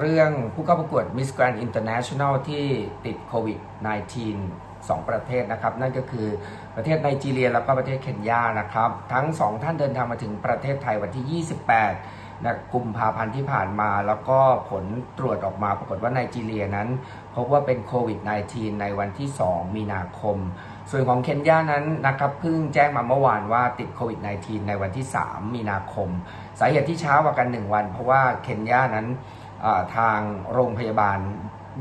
เรื่องผู้เข้าประกวด Miss Grand International ที่ติดโควิด -19 สองประเทศนะครับ นั่นก็คือประเทศไนจีเรียแล้วก็ประเทศเคนยานะครับ ทั้งสองท่านเดินทางมาถึงประเทศไทยวันที่ 28นะกุมภาพันธ์ที่ผ่านมา แล้วก็ผลตรวจออกมาปรากฏว่าไนจีเรียนั้น พบว่าเป็นโควิด -19 ในวันที่ 2 มีนาคม ส่วนของเคนยานั้นนะครับเพิ่งแจ้งมาเมื่อวานว่าติดโควิด -19 ในวันที่ 3 มีนาคม สาเหตุที่ช้ากว่ากัน 1 วัน เพราะว่าเคนยานั้น ทางโรงพยาบาล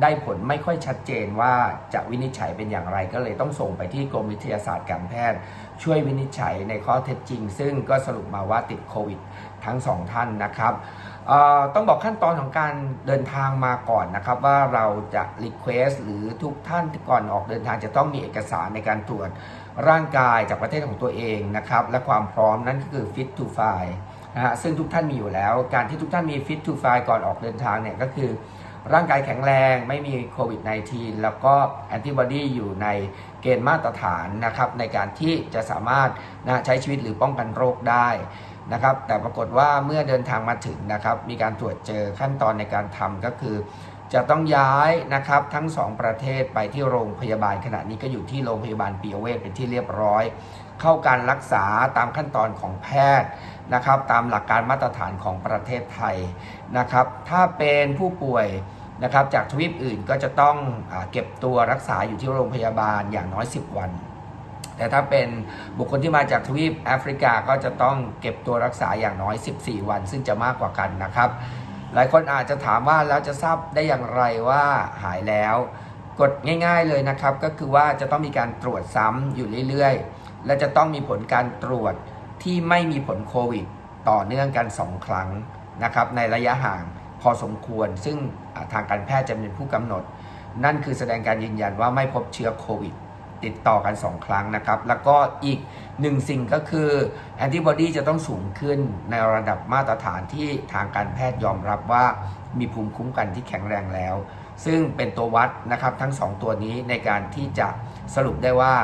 ได้ผลไม่ค่อยชัดเจนว่าจะวินิจฉัยเป็นอย่างไรก็เลยต้องส่งไปที่กรมวิทยาศาสตร์การแพทย์ ช่วยวินิจฉัยในข้อเท็จจริง ซึ่งก็สรุปมาว่าติดโควิดทั้งสองท่านนะครับต้องบอกขั้นตอนของการเดินทางมาก่อนนะครับ ว่าเราจะรีเควสหรือทุกท่านก่อนออกเดินทางจะต้องมีเอกสารในการตรวจร่างกายจากประเทศของตัวเองนะครับ และความพร้อมนั่นก็คือ fit to fly นะฮะซึ่งทุกท่านมีอยู่แล้ว การที่ทุกท่านมี fit to fly ก่อนออกเดินทางเนี่ยก็คือ ร่างกายแข็งแรงไม่มีโควิด -19 แล้วก็แอนติบอดีอยู่ในเกณฑ์มาตรฐานนะครับในการที่จะสามารถนะใช้ชีวิตหรือป้องกันโรคได้ นะครับ แต่ปรากฏว่าเมื่อเดินทางมาถึงนะครับ มีการตรวจเจอขั้นตอนในการทำก็คือ จะต้องย้ายนะครับทั้งสองประเทศไปที่โรงพยาบาลขณะนี้ก็อยู่ที่โรงพยาบาลปียเวชเป็นที่เรียบร้อย เข้าการรักษาตามขั้นตอนของแพทย์นะครับ ตามหลักการมาตรฐานของประเทศไทยนะครับ ถ้าเป็นผู้ป่วยนะครับจากทวีปอื่นก็จะต้องอเก็บตัวรักษาอยู่ที่โรงพยาบาลอย่างน้อย 10 วัน แต่ถ้าเป็นบุคคลที่มาจากทวีปแอฟริกาก็จะต้องเก็บตัวรักษาอย่างน้อย 14 วัน ซึ่งจะมากกว่ากันนะครับ หลายคนอาจจะถามว่าแล้วจะทราบได้อย่างไรว่าหายแล้ว กดง่ายๆเลยนะครับ ก็คือว่าจะต้องมีการตรวจซ้ำอยู่เรื่อยๆ และจะต้องมีผลการตรวจที่ไม่มีผลโควิด ต่อเนื่องกัน 2 ครั้งนะครับ ในระยะห่างพอสมควร ซึ่งทางการแพทย์จะเป็นผู้กำหนด นั่นคือแสดงการยืนยันว่าไม่พบเชื้อโควิด ติดต่อกัน 2 ครั้งนะครับ แล้วก็อีกหนึ่งสิ่งก็คือแอนติบอดีจะต้องสูงขึ้นในระดับมาตรฐานที่ทางการแพทย์ยอมรับว่ามีภูมิคุ้มกันที่แข็งแรงแล้ว ซึ่งเป็นตัววัดนะครับทั้ง 2 ตัวนี้ในการที่จะสรุปได้ว่า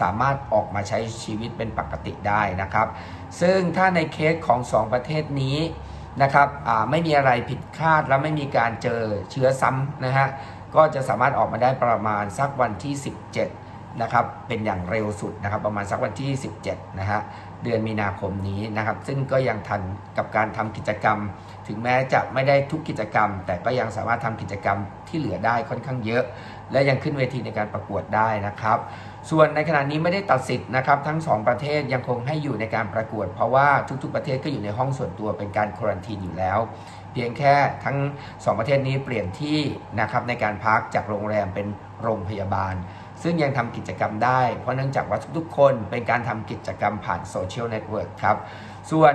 สามารถออกมาใช้ชีวิตเป็นปกติได้นะครับ ซึ่งถ้าในเคสของ 2 ประเทศนี้นะครับไม่มีอะไรผิดคาดและไม่มีการเจอเชื้อซ้ำนะฮะก็จะสามารถออกมาได้ประมาณสักวันที่ 17 นะครับเป็นอย่างเร็วสุดนะครับประมาณสักวันที่ 17นะฮะเดือนมีนาคมนี้นะครับ ซึ่งก็ยังทันกับการทำกิจกรรม ถึงแม้จะไม่ได้ทุกกิจกรรม แต่ก็ยังสามารถทำกิจกรรมที่เหลือได้ค่อนข้างเยอะ และยังขึ้นเวทีในการประกวดได้นะครับ ส่วนในขณะนี้ไม่ได้ตัดสิทธิ์นะครับ ทั้ง 2 ประเทศยังคงให้อยู่ในการประกวด เพราะว่าทุกๆประเทศก็อยู่ในห้องส่วนตัวเป็นการควอนตีนอยู่แล้วเพียงแค่ทั้ง 2 ประเทศนี้เปลี่ยนที่นะครับในการพักจากโรงแรมเป็นโรงพยาบาล ซึ่งยังทำกิจกรรมได้ เพราะเนื่องจากว่าทุกๆ คนเป็นการทำกิจกรรมผ่านโซเชียลเน็ตเวิร์กครับ ส่วน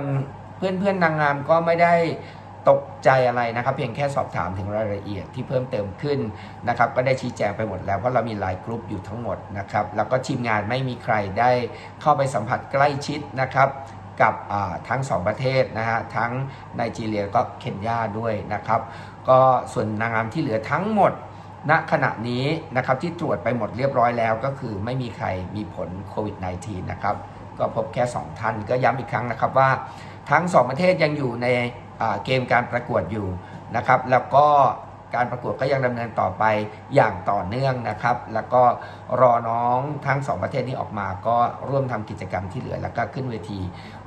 เพื่อนๆนางงามก็ไม่ได้ตกใจอะไรนะครับ เพียงแค่สอบถามถึงรายละเอียดที่เพิ่มเติมขึ้นนะครับ ก็ได้ชี้แจงไปหมดแล้วเพราะเรามีไลน์กลุ่มอยู่ทั้งหมดนะครับ แล้วก็ทีมงานไม่มีใครได้เข้าไปสัมผัสใกล้ชิดนะครับกับทั้งสองประเทศนะฮะทั้งไนจีเรียก็เคนยาด้วยนะครับ ก็ส่วนนางงามที่เหลือทั้งหมด ณขณะนี้นะครับที่ตรวจไปหมดเรียบร้อยแล้วก็คือไม่มีใครมีผลโควิด -19 นะครับก็พบแค่ 2 ท่านก็ย้ำอีกครั้งนะครับว่าทั้ง 2 ประเทศยังอยู่ในเกมการประกวดอยู่นะครับแล้วก็การประกวดก็ยังดำเนินต่อไปอย่างต่อเนื่องนะครับ แล้วก็รอน้องทั้ง 2 ประเทศนี้ออกมา ก็ร่วมทำกิจกรรมที่เหลือ แล้วก็ขึ้นเวที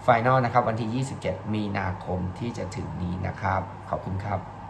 ไฟนอลนะครับ วันที่ 27 มีนาคมที่จะถึงนี้นะครับ ขอบคุณครับ